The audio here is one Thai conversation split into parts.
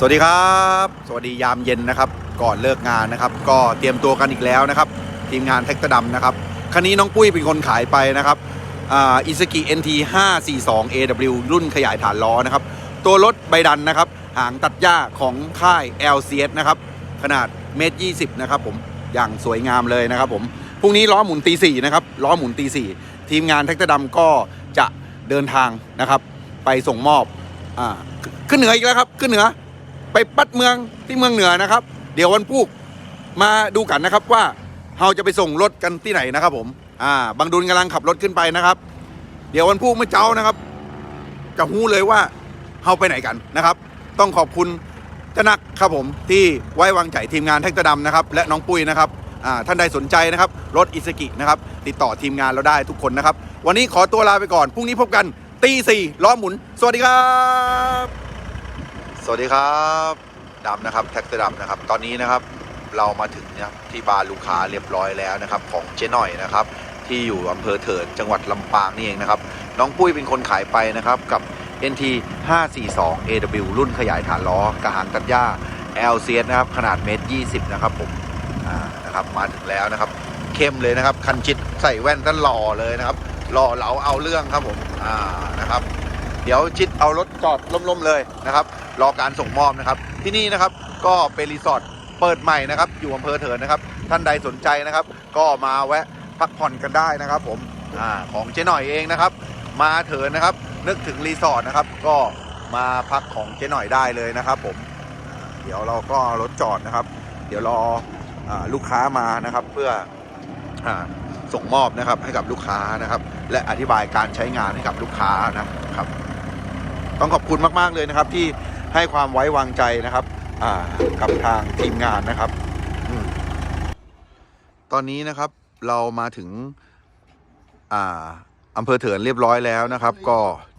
สวัสดีครับ สวัสดียามเย็นนะครับ ก่อนเลิกงานนะครับ ก็เตรียมตัวกันอีกแล้วนะครับ ทีมงานแท็กเตอร์ดำนะครับคันนี้น้องปุ้ยเป็นคนขายไปนะครับอิสกิ NT 542 AW รุ่นขยายฐานล้อนะครับ ตัวรถใบดันนะครับ หางตัดหญ้าของค่าย LCS นะครับ ขนาดเมตรยีนะครับผมอย่างสวยงามเลยนะครับผมพรุ่งนี้ล้อหมุนตีสี่นะครับล้อหมุนตีสี่ทีมงานแท็กเตอร์ดำก็จะเดินทางนะครับ ไปส่งมอบอขึ้นเหนืออีกแล้วครับ ขึ้นเหนือ ไปปัดเมืองที่เมืองเหนือนะครับ เดี๋ยววันพุธมาดูกันนะครับว่าเราจะไปส่งรถกันที่ไหนนะครับ ผม อ่า บางดุลกำลังขับรถขึ้นไปนะครับ เดี๋ยววันพุธเมื่อเจ้านะครับ จะหู้เลยว่าเราไปไหนกันนะครับ ต้องขอบคุณเจานักครับผมที่ไว้วางใจทีมงานแท็กตอร์ดำนะครับ และน้องปุ้ยนะครับอ่าท่านใดสนใจนะครับ รถอิสกินะครับ ติดต่อทีมงานเราได้ทุกคนนะครับ วันนี้ขอตัวลาไปก่อน พรุ่งนี้พบกันตีสี่ล้อหมุน สวัสดีครับ สวัสดีครับดำนะครับแท็กเตอร์ดำนะครับ ตอนนี้นะครับเรามาถึงนะที่บาร์ลูกค้าเรียบร้อยแล้วนะครับ ของเจ๊หน่อยนะครับ ที่อยู่อำเภอเถิดจังหวัดลำปางนี่เองนะครับ น้องปุ้ยเป็นคนขายไปนะครับกับ NT 542 AW รุ่นขยายฐานล้อกระหังตัดหญ้า LCS นะครับขนาดเมตร20 นะครับผมอ่านะครับมาถึงแล้วนะครับ เข้มเลยนะครับ คันชิดใส่แว่นท่านหล่อเลยนะครับหล่อเหลาเอาเรื่องครับผมอ่านะครับ เดี๋ยวชิดเอารถจอดล่มๆเลยนะครับ รอการส่งมอบนะครับ ที่นี่นะครับก็เป็นรีสอร์ทเปิดใหม่นะครับอยู่อำเภอเถินนะครับ ท่านใดสนใจนะครับ ก็มาแวะพักผ่อนกันได้นะครับ ผมอของเจ๊หน่อยเองนะครับ มาเถินนะครับ นึกถึงรีสอร์ทนะครับ ก็มาพักของเจ๊หน่อยได้เลยนะครับ ผม เดี๋ยวเราก็รถจอดนะครับ เดี๋ยวรออลูกค้ามานะครับ เพื่ออส่งมอบนะครับให้กับลูกค้านะครับ และอธิบายการใช้งานให้กับลูกค้านะครับ ต้องขอบคุณมาก ๆ เลยนะครับที่ ให้ความไว้วางใจนะครับอ่ากับทางทีมงานนะครับอืมตอนนี้นะครับเรามาถึงอ่าอำเภอเถินเรียบร้อยแล้วนะครับ ก็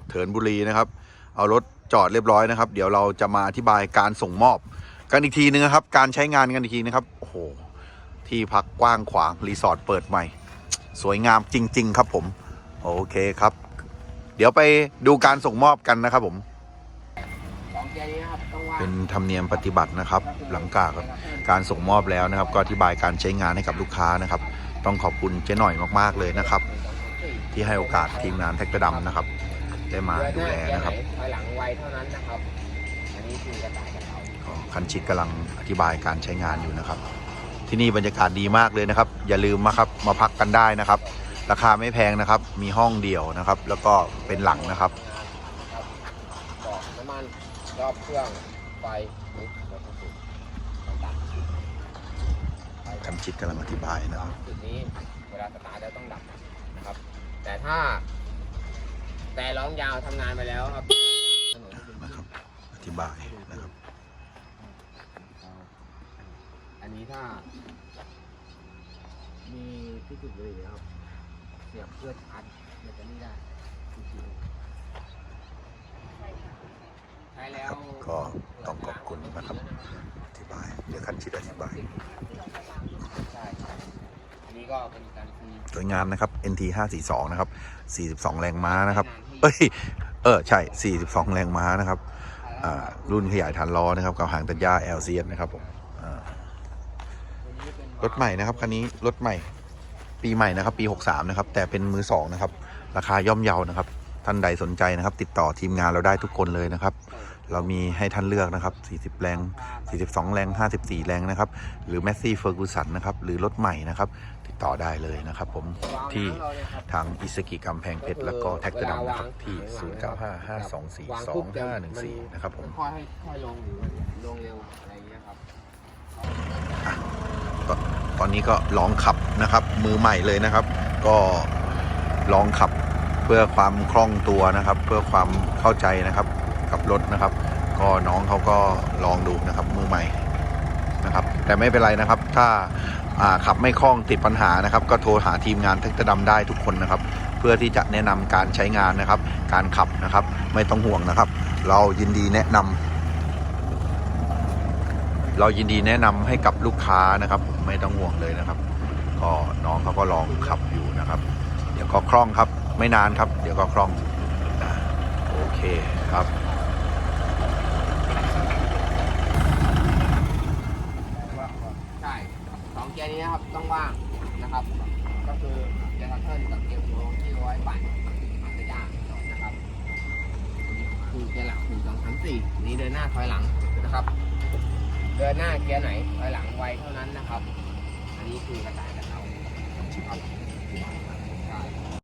เถินบุรีนะครับ เอารถจอดเรียบร้อยนะครับ เดี๋ยวเราจะมาอธิบายการส่งมอบ กันอีกทีนึงนะครับ การใช้งานกันอีกทีนะครับโอ้โหที่พักกว้างขวางรีสอร์ทเปิดใหม่ สวยงามจริง ๆ ครับผม โอเคครับ เดี๋ยวไปดูการส่งมอบกันนะครับผม เป็นธรรมเนียมปฏิบัตินะครับ หลังจากการส่งมอบแล้วนะครับ ก็อธิบายการใช้งานให้กับลูกค้านะครับ ต้องขอบคุณเจ๊หน่อยมากๆเลยนะครับ ที่ให้โอกาสทีมงานแท็กเตอร์ดำนะครับ ได้มาดูแลนะครับถอยหลังไวเท่านั้นนะครับอันนี้คือกระต่ายกระเทาก็คันชิดกำลังอธิบายการใช้งานอยู่นะครับ ที่นี่บรรยากาศดีมากเลยนะครับ อย่าลืมมาครับมาพักกันได้นะครับ ราคาไม่แพงนะครับ มีห้องเดี่ยวนะครับ แล้วก็เป็นหลังนะครับเกาะน้ำมัน รอบเครื่องไฟนิดแล้วก็จุดต่างๆไฟคันชิดกำลังอธิบายนะครับจุดนี้เวลาสตาร์ทแล้วต้องดับนะครับ แต่ถ้า แต่ร้องยาวทำงานไปแล้วครับถนนจะเป็นนะครับ อธิบายนะครับ อันนี้ถ้า มีที่จุดบุหรี่นะครับ เสียบเพื่อชาร์จแบตเตอรี่ได้ใช้ แล้วก็ต้องขอบคุณนะครับอธิบายเดี๋ยวคันชิดอธิบายใช่ครับอันนี้ก็เป็นการคุยสวยงามนะครับ NT 542 นะครับ 42 แรงม้านะครับ เอ้ย เออ ใช่ 42 แรงม้านะครับอ่ารุ่นขยายฐานล้อนะครับ กับหางตัดหญ้า LCS นะครับผมอ่ารถใหม่นะครับคันนี้รถใหม่ ปีใหม่นะครับ ปี 63 นะครับ แต่เป็นมือสองนะครับ ราคาย่อมเยานะครับ ท่านใดสนใจนะครับ ติดต่อทีมงานเราได้ทุกคนเลยนะครับ เรามีให้ท่านเลือกนะครับ 40 แรง 42 แรง 54 แรงนะครับ หรือแมสซี่เฟอร์กูสันนะครับ หรือรถใหม่นะครับ ติดต่อได้เลยนะครับ ผมที่ทางอิสกิกำแพงเพชรแล้วก็แท็กเตอร์ดำนะครับที่ 0955242514 นะครับผมค่อยให้ค่อยลงลงเร็วอะไรอย่างเงี้ยครับตอนนี้ก็ลองขับนะครับ มือใหม่เลยนะครับ ก็ลองขับ พื่อความคล่องตัวนะครับ เพื่อความเข้าใจนะครับกับรถนะครับ ก็น้องเขาก็ลองดูนะครับมือใหม่นะครับ แต่ไม่เป็นไรนะครับ ถ้าขับไม่คล่องติดปัญหานะครับ ก็โทรหาทีมงานแท็กเตอร์ดำได้ทุกคนนะครับ เพื่อที่จะแนะนำการใช้งานนะครับ การขับนะครับ ไม่ต้องห่วงนะครับ เรายินดีแนะนำเรายินดีแนะนำให้กับลูกค้านะครับ ไม่ต้องห่วงเลยนะครับ ก็น้องเขาก็ลองขับอยู่นะครับ เดี๋ยวก็คล่องครับ ไม่นานครับ เดี๋ยวก็คล่องโอเคครับ ใช่สองเกียร์นี้นะครับต้องว่างนะครับ ก็คือเกียร์คัตเทิลกับเกียร์โฟลที่ไว้ปั่นมันจะยากนะครับคือเกียร์หลักหนึ่งสองสามสี่นี้เดินหน้าถอยหลังนะครับ เดินหน้าเกียร์ไหนถอยหลังไวเท่านั้นนะครับ อันนี้คือกระต่ายกระเทาครับ